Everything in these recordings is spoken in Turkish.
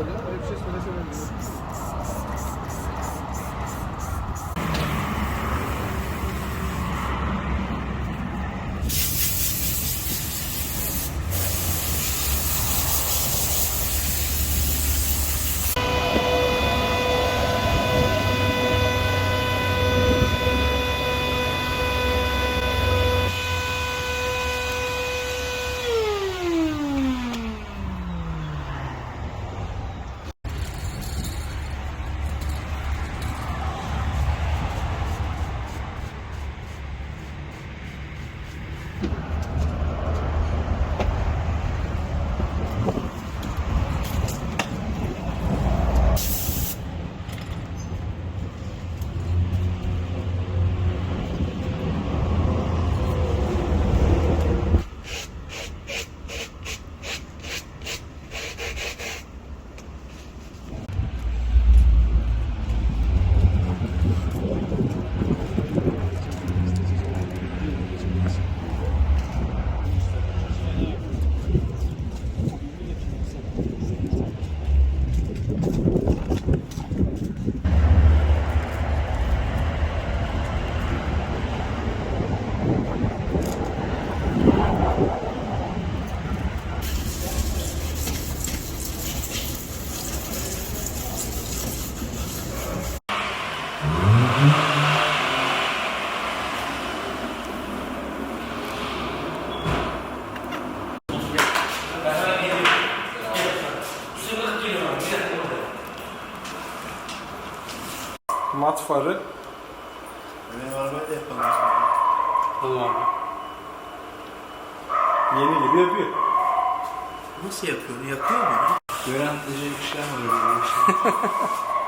oluyor. Öyle bir şey söylesem Mat farı. Benim arabayı da yapalım. Oğlum abi. Yeni gibi yapıyor. Nasıl yapıyor? Yapıyor mu? Gören diyecek işler şey var.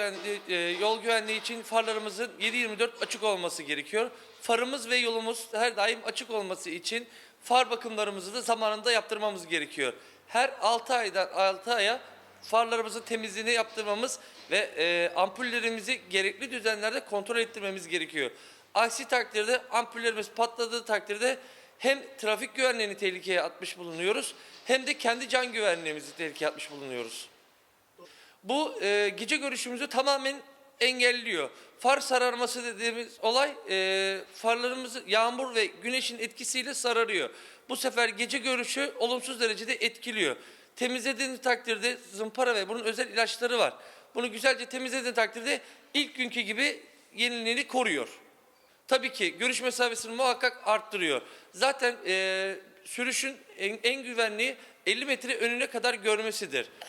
güvenliği, e, yol güvenliği için farlarımızın 7-24 açık olması gerekiyor. Farımız ve yolumuz her daim açık olması için far bakımlarımızı da zamanında yaptırmamız gerekiyor. Her 6 aydan 6 aya farlarımızın temizliğini yaptırmamız ve e, ampullerimizi gerekli düzenlerde kontrol ettirmemiz gerekiyor. Aksi takdirde ampullerimiz patladığı takdirde hem trafik güvenliğini tehlikeye atmış bulunuyoruz hem de kendi can güvenliğimizi tehlikeye atmış bulunuyoruz. Bu e, gece görüşümüzü tamamen engelliyor. Far sararması dediğimiz olay e, farlarımızı yağmur ve güneşin etkisiyle sararıyor. Bu sefer gece görüşü olumsuz derecede etkiliyor. Temizlediğiniz takdirde zımpara ve bunun özel ilaçları var. Bunu güzelce temizlediğiniz takdirde ilk günkü gibi yeniliğini koruyor. Tabii ki görüş mesafesini muhakkak arttırıyor. Zaten e, sürüşün en, en güvenliği 50 metre önüne kadar görmesidir.